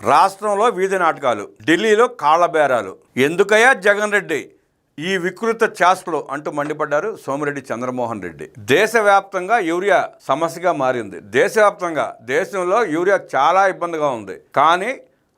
రాష్ట్రంలో వీధి నాటకాలు ఢిల్లీలో కాళ్ళ బేరాలు ఎందుకయ్యా జగన్ రెడ్డి? ఈ వికృత చేష్టలు అంటూ మండిపడ్డారు సోమిరెడ్డి చంద్రమోహన్ రెడ్డి. దేశవ్యాప్తంగా యూరియా సమస్యగా మారింది. దేశవ్యాప్తంగా దేశంలో యూరియా చాలా ఇబ్బందిగా ఉంది. కానీ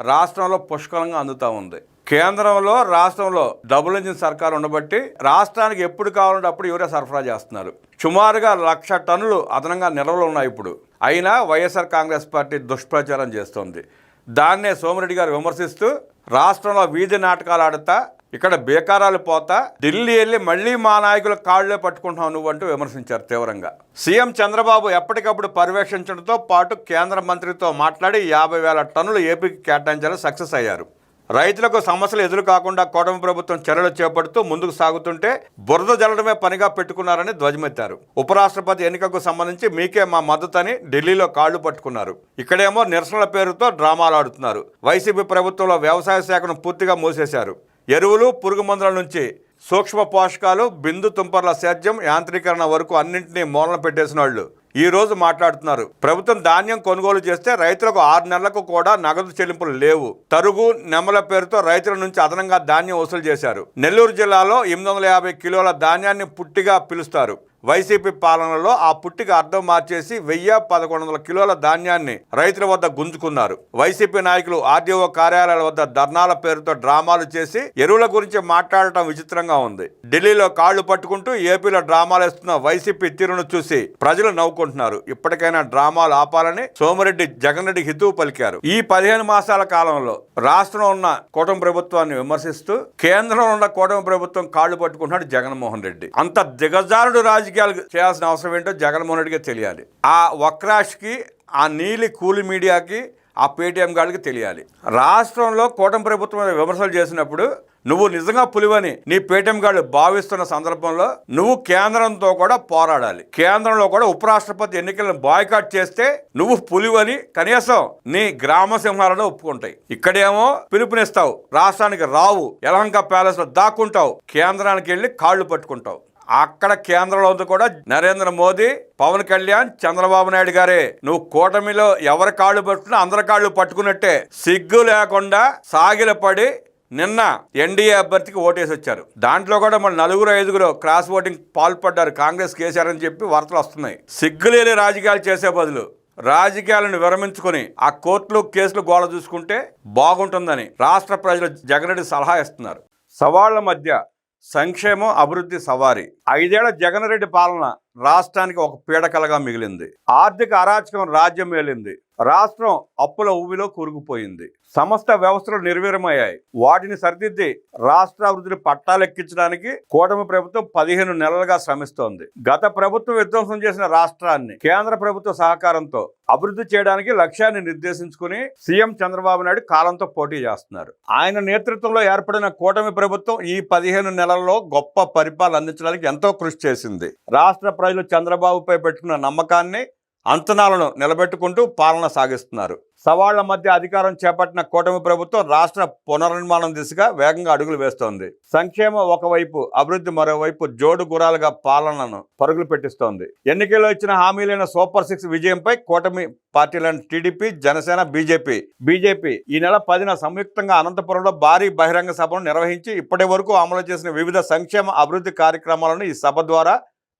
రాష్ట్రంలో పుష్కలంగా అందుతూ ఉంది. కేంద్రంలో రాష్ట్రంలో డబుల్ ఇంజిన్ సర్కార్ ఉండబట్టి రాష్ట్రానికి ఎప్పుడు కావాలంటే అప్పుడు యూరియా సరఫరా చేస్తున్నారు. సుమారుగా లక్ష టన్నులు అదనంగా నిల్వలు ఉన్నాయి ఇప్పుడు. అయినా వైఎస్ఆర్ కాంగ్రెస్ పార్టీ దుష్ప్రచారం చేస్తోంది. దాన్నే సోమిరెడ్డి గారు విమర్శిస్తూ రాష్ట్రంలో వీధి నాటకాలు ఆడుతా ఇక్కడ బేకారాలు పోతా ఢిల్లీ వెళ్ళి మళ్ళీ మా నాయకుల కాళ్ళే పట్టుకుంటున్నావు నువ్వు అంటూ విమర్శించారు తీవ్రంగా. సీఎం చంద్రబాబు ఎప్పటికప్పుడు పర్యవేక్షించడంతో పాటు కేంద్ర మంత్రితో మాట్లాడి యాభై వేల టన్నులు ఏపీకి కేటాయించాలని సక్సెస్ అయ్యారు. రైతులకు సమస్యలు ఎదురు కాకుండా కూటమి ప్రభుత్వం చర్యలు చేపడుతూ ముందుకు సాగుతుంటే బురద జల్లడమే పనిగా పెట్టుకున్నారని ధ్వజమెత్తారు. ఉపరాష్ట్రపతి ఎన్నికకు సంబంధించి మీకే మా మద్దతని ఢిల్లీలో కాళ్ళు పట్టుకున్నారు. ఇక్కడేమో నిరసనల పేరుతో డ్రామాలు ఆడుతున్నారు. వైసీపీ ప్రభుత్వంలో వ్యవసాయ శాఖను పూర్తిగా మూసేశారు. ఎరువులు పురుగు మందుల నుంచి సూక్ష్మ పోషకాలు బిందు తుంపర్ల సేద్యం యాంత్రీకరణ వరకు అన్నింటినీ మూలన పెట్టేసిన వాళ్ళు ఈ రోజు మాట్లాడుతున్నారు. ప్రభుత్వం ధాన్యం కొనుగోలు చేస్తే రైతులకు ఆరు నెలలకు కూడా నగదు చెల్లింపులు లేవు. తరుగు నెమల పేరుతో రైతుల నుంచి అదనంగా ధాన్యం వసూలు చేశారు. నెల్లూరు జిల్లాలో ఎనిమిది వందల యాభై కిలోల ధాన్యాన్ని పుట్టిగా పిలుస్తారు. వైసీపీ పాలనలో ఆ పుట్టికి అర్థం మార్చేసి వెయ్యి పదకొండు వందల కిలోల ధాన్యాన్ని రైతుల వద్ద గుంజుకున్నారు. వైసీపీ నాయకులు ఆర్డీఓ కార్యాలయాల వద్ద ధర్నాల పేరుతో డ్రామాలు చేసి ఎరువుల గురించి మాట్లాడటం విచిత్రంగా ఉంది. ఢిల్లీలో కాళ్ళు పట్టుకుంటూ ఏపీలో డ్రామాలు వేస్తున్న వైసీపీ తీరును చూసి ప్రజలు నవ్వుకుంటున్నారు. ఇప్పటికైనా డ్రామాలు ఆపాలని సోమిరెడ్డి జగన్ రెడ్డి హితవు పలికారు. ఈ పదిహేను మాసాల కాలంలో రాష్ట్రంలో ఉన్న కూటమి ప్రభుత్వాన్ని విమర్శిస్తూ కేంద్రంలో ఉన్న కూటమి ప్రభుత్వం కాళ్ళు పట్టుకుంటున్నాడు జగన్మోహన్ రెడ్డి. అంత దిగజారుడు రాజకీయాలు చేయాల్సిన అవసరం ఏంటో జగన్మోహన్ రెడ్డికి తెలియాలి. ఆ వక్రాష్కి ఆ నీలి కూలి మీడియాకి ఆ పేటీఎం గాడికి తెలియాలి. రాష్ట్రంలో కూటమి ప్రభుత్వం విమర్శలు చేసినప్పుడు నువ్వు నిజంగా పులివని నీ పేటీఎం గాడు భావిస్తున్న సందర్భంలో నువ్వు కేంద్రంతో కూడా పోరాడాలి. కేంద్రంలో కూడా ఉపరాష్ట్రపతి ఎన్నికలను బాయ్కాట్ చేస్తే నువ్వు పులివని కనీసం నీ గ్రామ సింహాలను ఒప్పుకుంటాయి. ఇక్కడేమో పిలుపునిస్తావు రాష్ట్రానికి రావు యలహంక ప్యాలెస్లో దాక్కుంటావు కేంద్రానికి వెళ్ళి కాళ్ళు పట్టుకుంటావు. అక్కడ కేంద్రంలో కూడా నరేంద్ర మోదీ పవన్ కళ్యాణ్ చంద్రబాబు నాయుడు గారే. నువ్వు కూటమిలో ఎవరి కాళ్ళు పట్టుకున్నా అందరి కాళ్ళు పట్టుకున్నట్టే సిగ్గు లేకుండా సాగిలపడి నిన్న ఎన్డీఏ అభ్యర్థికి ఓటేసి వచ్చారు. దాంట్లో కూడా మన నలుగురు ఐదుగురు క్రాస్ ఓటింగ్ పాల్పడ్డారు. కాంగ్రెస్ కేసీఆర్ చెప్పి వార్తలు వస్తున్నాయి. సిగ్గులేని రాజకీయాలు చేసే బదులు రాజకీయాలను విరమించుకొని ఆ కోర్టులు కేసులు గోళ చూసుకుంటే బాగుంటుందని రాష్ట్ర ప్రజలు జగన్ సలహా ఇస్తున్నారు. సవాళ్ళ మధ్య సంక్షేమం అభివృద్ధి సవారి. ఐదేళ్ళ జగన్ రెడ్డి పాలన రాష్ట్రానికి ఒక పీడకలగా మిగిలింది. ఆర్థిక అరాచకం రాజ్యం మేలింది. రాష్ట్రం అప్పుల ఊబిలో కూరుకుపోయింది. సమస్త వ్యవస్థలు నిర్వీర్యమయ్యాయి. వాటిని సరిదిద్ది రాష్ట్ర అభివృద్ధిని పట్టాలెక్కించడానికి కూటమి ప్రభుత్వం పదిహేను నెలలుగా శ్రమిస్తోంది. గత ప్రభుత్వం విధ్వంసం చేసిన రాష్ట్రాన్ని కేంద్ర ప్రభుత్వ సహకారంతో అభివృద్ధి చేయడానికి లక్ష్యాన్ని నిర్దేశించుకుని సీఎం చంద్రబాబు నాయుడు కాలంతో పోటీ చేస్తున్నారు. ఆయన నేతృత్వంలో ఏర్పడిన కూటమి ప్రభుత్వం ఈ పదిహేను నెలల్లో గొప్ప పరిపాలన అందించడానికి ఎంతో కృషి చేసింది. రాష్ట్ర ప్రజలు చంద్రబాబుపై పెట్టుకున్న నమ్మకాన్ని అంచనాలను నిలబెట్టుకుంటూ పాలన సాగిస్తున్నారు. సవాళ్ళ మధ్య అధికారం చేపట్టిన కూటమి ప్రభుత్వం రాష్ట్ర పునర్నిర్మాణం దిశగా వేగంగా అడుగులు వేస్తోంది. సంక్షేమం ఒకవైపు అభివృద్ధి మరోవైపు జోడు గురాలుగా పాలనను పరుగులు పెట్టిస్తోంది. ఎన్నికల్లో ఇచ్చిన హామీలైన సూపర్ సిక్స్ విజయంపై కూటమి పార్టీలైన టీడీపీ జనసేన బీజేపీ బీజేపీ ఈ నెల పదిన సంయుక్తంగా అనంతపురంలో భారీ బహిరంగ సభను నిర్వహించి ఇప్పటి వరకు అమలు చేసిన వివిధ సంక్షేమ అభివృద్ధి కార్యక్రమాలను ఈ సభ ద్వారా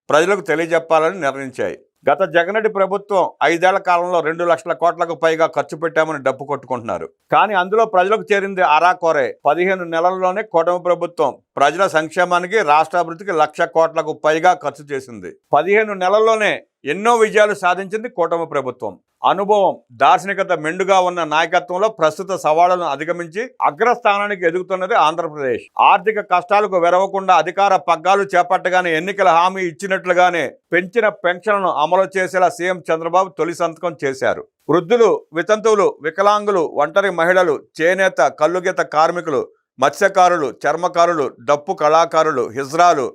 ప్రజలకు తెలియజెప్పాలని నిర్ణయించాయి. గత జగనడి ప్రభుత్వం ఐదేళ్ళ కాలంలో రెండు లక్షల కోట్లకు పైగా ఖర్చు పెట్టామని డప్పు కొట్టుకుంటున్నారు. కానీ అందులో ప్రజలకు చేరింది అరాకోరే పదిహేను నెలల్లోనే కూటమి ప్రభుత్వం ప్రజల సంక్షేమానికి రాష్ట్ర అభివృద్ధికి లక్ష కోట్లకు పైగా ఖర్చు చేసింది. పదిహేను నెలల్లోనే ఎన్నో విజయాలు సాధించింది కూటమి ప్రభుత్వం. అనుభవం దార్శనికత మెండుగా ఉన్న నాయకత్వంలో ప్రస్తుత సవాళ్ళను అధిగమించి అగ్రస్థానానికి ఎదుగుతున్నది ఆంధ్రప్రదేశ్. ఆర్థిక కష్టాలకు వెరవకుండా అధికార పగ్గాలు చేపట్టగానే ఎన్నికల హామీ ఇచ్చినట్లుగానే పెంచిన పెన్షన్లను అమలు చేసేలా సీఎం చంద్రబాబు తొలి సంతకం చేశారు. వృద్ధులు వితంతువులు వికలాంగులు ఒంటరి మహిళలు చేనేత కల్లుగీత కార్మికులు మత్స్యకారులు చర్మకారులు డప్పు కళాకారులు హిజ్రాలు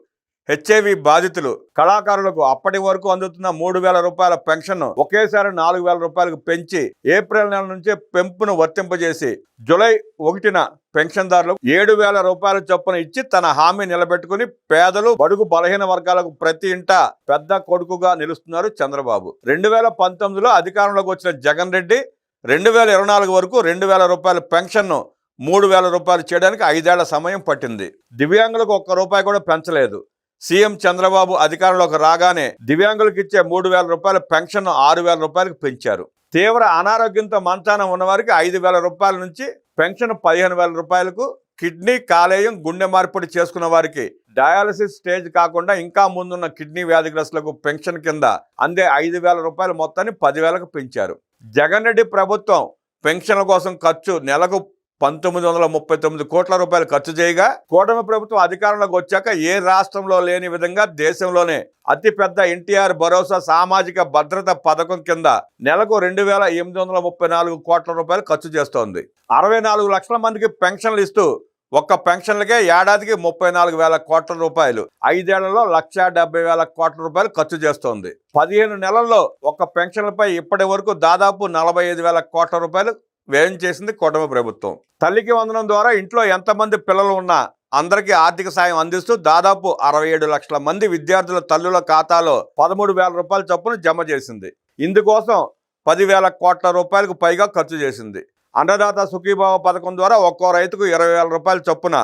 హెచ్ఐవి బాధితులు కళాకారులకు అప్పటి వరకు అందుతున్న మూడు వేల రూపాయల పెన్షన్ ఒకేసారి నాలుగు వేల రూపాయలకు పెంచి ఏప్రిల్ నెల నుంచే పెంపును వర్తింపజేసి జూలై ఒకటిన పెన్షన్దారులకు ఏడు వేల రూపాయల చొప్పున ఇచ్చి తన హామీ నిలబెట్టుకుని పేదలు బడుగు బలహీన వర్గాలకు ప్రతి ఇంట పెద్ద కొడుకుగా నిలుస్తున్నారు చంద్రబాబు. రెండు వేల పంతొమ్మిదిలో అధికారంలోకి వచ్చిన జగన్ రెడ్డి రెండు వేల ఇరవై నాలుగు వరకు రెండు వేల రూపాయల పెన్షన్ను మూడు వేల రూపాయలు చేయడానికి ఐదేళ్ళ సమయం పట్టింది. దివ్యాంగులకు ఒక్క రూపాయి కూడా పెంచలేదు. సీఎం చంద్రబాబు అధికారంలోకి రాగానే దివ్యాంగులకు ఇచ్చే మూడు వేల రూపాయల పెన్షన్ ఆరు వేల రూపాయలకు పెంచారు. తీవ్ర అనారోగ్యంతో మంచానం ఉన్నవారికి ఐదు వేల రూపాయల నుంచి పెన్షన్ పదిహేను వేల రూపాయలకు కిడ్నీ కాలేయం గుండె మార్పిడి చేసుకున్న వారికి డయాలసిస్ స్టేజ్ కాకుండా ఇంకా ముందున్న కిడ్నీ వ్యాధిగ్రస్తులకు పెన్షన్ కింద అందే ఐదు వేల రూపాయల మొత్తాన్ని పదివేలకు పెంచారు. జగన్ రెడ్డి ప్రభుత్వం పెన్షన్ల కోసం ఖర్చు నెలకు పంతొమ్మిది వందల ముప్పై తొమ్మిది కోట్ల రూపాయలు ఖర్చు చేయగా కూటమి ప్రభుత్వం అధికారంలోకి వచ్చాక ఏ రాష్ట్రంలో లేని విధంగా దేశంలోనే అతిపెద్ద ఎన్టీఆర్ భరోసా సామాజిక భద్రత పథకం కింద నెలకు రెండు వేల ఎనిమిది వందల ముప్పై నాలుగు కోట్ల రూపాయలు ఖర్చు చేస్తోంది. అరవై నాలుగు లక్షల మందికి పెన్షన్లు ఇస్తూ ఒక్క పెన్షన్లకే ఏడాదికి ముప్పై నాలుగు వేల కోట్ల రూపాయలు. ఐదేళ్ళలో లక్ష డెబ్బై వేల కోట్ల రూపాయలు ఖర్చు చేస్తోంది. పదిహేను నెలల్లో ఒక్క పెన్షన్లపై ఇప్పటి వరకు దాదాపు నలభై ఐదు వేల కోట్ల రూపాయలు వ్యయం చేసింది కూటమి ప్రభుత్వం. తల్లికి వందనం ద్వారా ఇంట్లో ఎంతమంది పిల్లలు ఉన్నా అందరికీ ఆర్థిక సాయం అందిస్తూ దాదాపు అరవై ఏడు లక్షల మంది విద్యార్థుల తల్లుల ఖాతాలో పదమూడు వేల రూపాయల చొప్పున జమ చేసింది. ఇందుకోసం పదివేల కోట్ల రూపాయలకు పైగా ఖర్చు చేసింది. అన్నదాత సుఖీభావ పథకం ద్వారా ఒక్కో రైతుకు ఇరవై వేల రూపాయల చొప్పున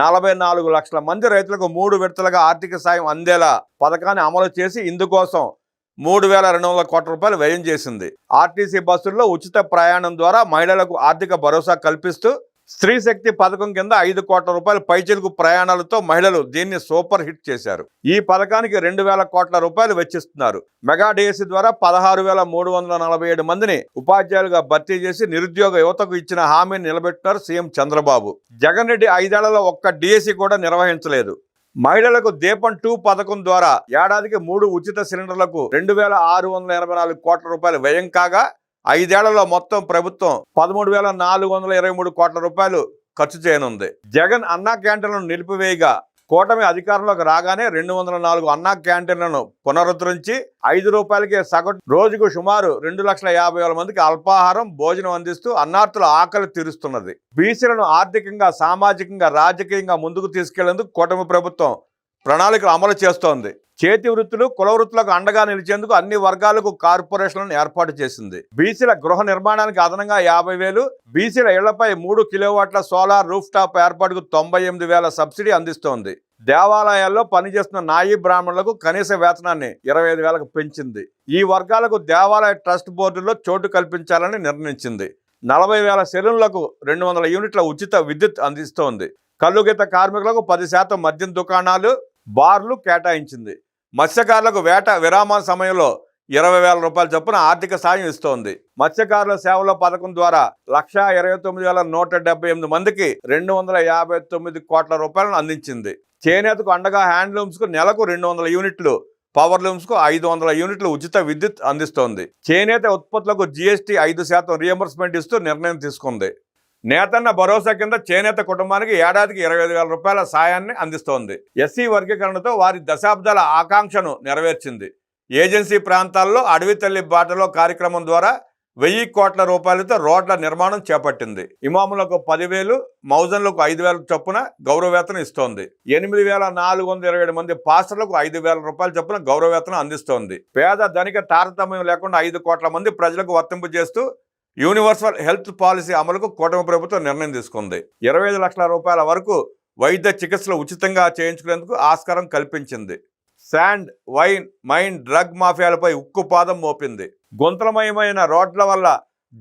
నలభై నాలుగు లక్షల మంది రైతులకు మూడు విడతలుగా ఆర్థిక సాయం అందేలా పథకాన్ని అమలు చేసి ఇందుకోసం మూడు వేల రెండు వందల కోట్ల రూపాయలు వ్యయం చేసింది. ఆర్టీసీ బస్సుల్లో ఉచిత ప్రయాణం ద్వారా మహిళలకు ఆర్థిక భరోసా కల్పిస్తూ స్త్రీ శక్తి పథకం కింద ఐదు కోట్ల రూపాయల పైచిలుకు ప్రయాణాలతో మహిళలు దీన్ని సూపర్ హిట్ చేశారు. ఈ పథకానికి రెండు వేల కోట్ల రూపాయలు వెచ్చిస్తున్నారు. మెగా డిఎస్సి ద్వారా పదహారు వేల మూడు వందల నలభై ఏడు మందిని ఉపాధ్యాయులుగా భర్తీ చేసి నిరుద్యోగ యువతకు ఇచ్చిన హామీని నిలబెట్టినారు సీఎం చంద్రబాబు. జగన్ రెడ్డి ఐదేళ్ళలో ఒక్క డిఎస్సి కూడా నిర్వహించలేదు. మహిళలకు దీపం టూ పథకం ద్వారా ఏడాదికి మూడు ఉచిత సిలిండర్లకు రెండు వేల ఆరు వందల ఎనభై నాలుగు కోట్ల రూపాయలు వ్యయం కాగా ఐదేళ్ళలో మొత్తం ప్రభుత్వం పదమూడు వేల నాలుగు వందల ఇరవై మూడు కోట్ల రూపాయలు ఖర్చు చేయనుంది. జగన్ అన్నా క్యాంటీన్లను నిలిపివేయగా కూటమి అధికారంలోకి రాగానే రెండు వందల నాలుగు అన్నా క్యాంటీన్లను పునరుద్ధరించి ఐదు రూపాయలకే సగటు రోజుకు సుమారు రెండు లక్షల యాభై వేల మందికి అల్పాహారం భోజనం అందిస్తూ అన్నార్థుల ఆకలి తీరుస్తున్నది. బీసీలను ఆర్థికంగా సామాజికంగా రాజకీయంగా ముందుకు తీసుకెళ్ళేందుకు కూటమి ప్రభుత్వం ప్రణాళికలు అమలు చేస్తోంది. చేతి వృత్తులు కుల వృత్తులకు అండగా నిలిచేందుకు అన్ని వర్గాలకు కార్పొరేషన్లను ఏర్పాటు చేసింది. బీసీల గృహ నిర్మాణానికి అదనంగా యాభై వేలు బీసీల ఇళ్ళపై మూడు కిలోవాట్ల సోలార్ రూఫ్ టాప్ ఏర్పాటుకు తొంభై ఎనిమిది వేల సబ్సిడీ అందిస్తోంది. దేవాలయాల్లో పనిచేస్తున్న నాయి బ్రాహ్మణులకు కనీస వేతనాన్ని ఇరవై ఐదు వేలకు పెంచింది. ఈ వర్గాలకు దేవాలయ ట్రస్ట్ బోర్డులో చోటు కల్పించాలని నిర్ణయించింది. నలభై వేల సెలూన్లకు రెండు వందల యూనిట్ల ఉచిత విద్యుత్ అందిస్తోంది. కల్లుగీత కార్మికులకు పది శాతం మద్యం దుకాణాలు బార్లు కేటాయించింది. మత్స్యకారులకు వేట విరామ సమయంలో ఇరవై వేల రూపాయల చొప్పున ఆర్థిక సాయం ఇస్తోంది. మత్స్యకారుల సేవల పథకం ద్వారా లక్షా ఇరవై తొమ్మిది వేల నూట డెబ్బై ఎనిమిది మందికి రెండు వందల యాభై తొమ్మిది కోట్ల రూపాయలను అందించింది. చేనేతకు అండగా హ్యాండ్లూమ్స్కు నెలకు రెండు వందల యూనిట్లు పవర్ లూమ్స్కు ఐదు వందల యూనిట్ల ఉచిత విద్యుత్ అందిస్తోంది. చేనేత ఉత్పత్తులకు జీఎస్టీ ఐదు శాతం రియంబర్స్మెంట్ ఇస్తూ నిర్ణయం తీసుకుంది. నేతన్న భరోసా కింద చేనేత కుటుంబానికి ఏడాదికి ఇరవై ఐదు వేల రూపాయల సాయాన్ని అందిస్తోంది. ఎస్సీ వర్గీకరణతో వారి దశాబ్దాల ఆకాంక్షను నెరవేర్చింది. ఏజెన్సీ ప్రాంతాల్లో అడవి తల్లి బాటలో కార్యక్రమం ద్వారా వెయ్యి కోట్ల రూపాయలతో రోడ్ల నిర్మాణం చేపట్టింది. ఇమాములకు పదివేలు మౌజన్లకు ఐదు వేల చొప్పున గౌరవవేతనం ఇస్తోంది. ఎనిమిది వేల నాలుగు వందల ఇరవై ఏడు మంది పాస్టర్లకు ఐదు వేల రూపాయల చొప్పున గౌరవవేతనం అందిస్తోంది. పేద ధనిక తారతమ్యం లేకుండా ఐదు కోట్ల మంది ప్రజలకు వర్తింపు చేస్తూ యూనివర్సల్ హెల్త్ పాలసీ అమలుకు కూటమి ప్రభుత్వం నిర్ణయం తీసుకుంది. ఇరవై ఐదు లక్షల రూపాయల వరకు వైద్య చికిత్సలు ఉచితంగా చేయించుకునేందుకు ఆస్కారం కల్పించింది. శాండ్ వైన్ మైన్ డ్రగ్ మాఫియాలపై ఉక్కుపాదం మోపింది. గుంతలమయమైన రోడ్ల వల్ల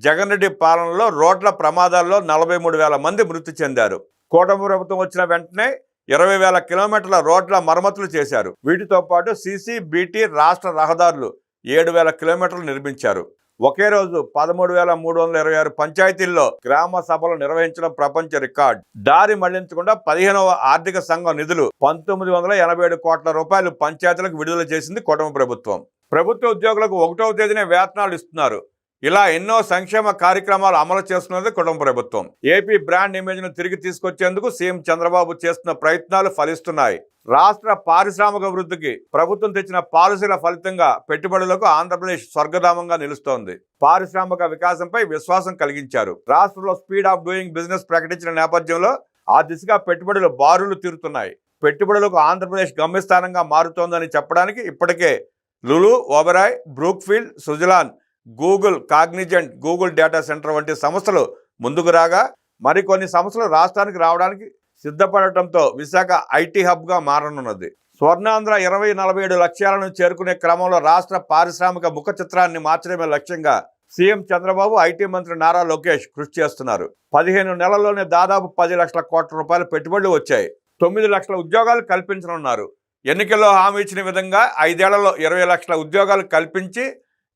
జగన్ రెడ్డి పాలనలో రోడ్ల ప్రమాదాల్లో నలభై మూడు వేల మంది మృతి చెందారు. కూటమి ప్రభుత్వం వచ్చిన వెంటనే ఇరవై వేల కిలోమీటర్ల రోడ్ల మరమ్మతులు చేశారు. వీటితో పాటు సీసీబీటీ రాష్ట్ర రహదారులు ఏడు వేల కిలోమీటర్లు నిర్మించారు. ఒకే రోజు పదమూడు వేల మూడు వందల ఇరవై ఆరు పంచాయతీల్లో గ్రామ సభలు నిర్వహించడం ప్రపంచ రికార్డ్. దారి మళ్ళించకుండా పదిహేనవ ఆర్థిక సంఘం నిధులు పంతొమ్మిది వందల ఎనభై ఏడు కోట్ల రూపాయలు పంచాయతీలకు విడుదల చేసింది కూటమి ప్రభుత్వం. ప్రభుత్వ ఉద్యోగులకు ఒకటవ తేదీనే వేతనాలు ఇస్తున్నారు. ఇలా ఎన్నో సంక్షేమ కార్యక్రమాలు అమలు చేస్తున్నది కుటుంబ ప్రభుత్వం. ఏపీ బ్రాండ్ ఇమేజ్ను తిరిగి తీసుకొచ్చేందుకు సీఎం చంద్రబాబు చేస్తున్న ప్రయత్నాలు ఫలిస్తున్నాయి. రాష్ట్ర పారిశ్రామిక వృద్ధికి ప్రభుత్వం తెచ్చిన పాలసీల ఫలితంగా పెట్టుబడులకు ఆంధ్రప్రదేశ్ స్వర్గధామంగా నిలుస్తోంది. పారిశ్రామిక వికాసంపై విశ్వాసం కలిగించారు. రాష్ట్రంలో స్పీడ్ ఆఫ్ డూయింగ్ బిజినెస్ ప్రకటించిన నేపథ్యంలో ఆ దిశగా పెట్టుబడులు బారులు తీరుతున్నాయి. పెట్టుబడులకు ఆంధ్రప్రదేశ్ గమ్యస్థానంగా మారుతోందని చెప్పడానికి ఇప్పటికే Lulu Oberoi Brookfield Suzlon Google Cognizant Google data centre వంటి సంస్థలు ముందుకు రాగా మరికొన్ని సంస్థలు రాష్ట్రానికి రావడానికి సిద్ధపడటంతో విశాఖ ఐటీ హబ్గా మారనున్నది. స్వర్ణాంధ్ర ఇరవై నలభై ఏడు లక్ష్యాలను చేరుకునే క్రమంలో రాష్ట్ర పారిశ్రామిక ముఖ చిత్రాన్ని మార్చడమే లక్ష్యంగా సీఎం చంద్రబాబు ఐటీ మంత్రి నారా లోకేష్ కృషి చేస్తున్నారు. పదిహేను నెలల్లోనే దాదాపు పది లక్షల కోట్ల రూపాయల పెట్టుబడులు వచ్చాయి. తొమ్మిది లక్షల ఉద్యోగాలు కల్పించనున్నారు. ఎన్నికల్లో హామీ ఇచ్చిన విధంగా ఐదేళ్ళలో ఇరవై లక్షల ఉద్యోగాలు కల్పించి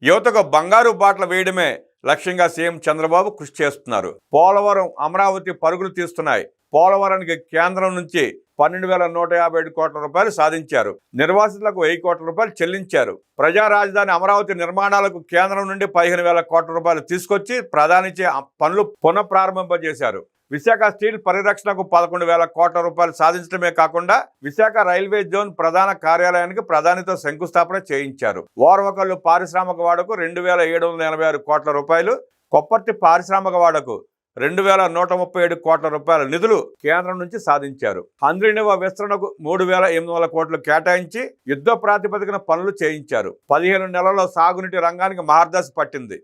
యువతకు బంగారు బాటలు వేయడమే లక్ష్యంగా సీఎం చంద్రబాబు కృషి చేస్తున్నారు. పోలవరం అమరావతి పరుగులు తీస్తున్నాయి. పోలవరానికి కేంద్రం నుంచి పన్నెండు వేల నూట యాభై ఏడు కోట్ల రూపాయలు సాధించారు. నిర్వాసితులకు వెయ్యి కోట్ల రూపాయలు చెల్లించారు. ప్రజా రాజధాని అమరావతి నిర్మాణాలకు కేంద్రం నుండి పదిహేను వేల కోట్ల రూపాయలు తీసుకొచ్చి ప్రధానించే పనులు పునఃప్రారంభింపజేశారు. విశాఖ స్టీల్ పరిరక్షణకు పదకొండు వేల కోట్ల రూపాయలు సాధించడమే కాకుండా విశాఖ రైల్వే జోన్ ప్రధాన కార్యాలయానికి ప్రధానితో శంకుస్థాపన చేయించారు. ఓర్వకల్లు పారిశ్రామిక వాడకు రెండు వేల ఏడు వందల ఎనభై ఆరు కోట్ల రూపాయలు కొప్పర్తి పారిశ్రామిక వాడకు రెండు వేల నూట ముప్పై ఏడు కోట్ల రూపాయల నిధులు కేంద్రం నుంచి సాధించారు. హంద్రీనివ విస్తరణకు మూడు వేల ఎనిమిది వందల కోట్లు కేటాయించి యుద్ధ ప్రాతిపదికన పనులు చేయించారు. పదిహేను నెలల్లో సాగునీటి రంగానికి మహర్దశ పట్టింది.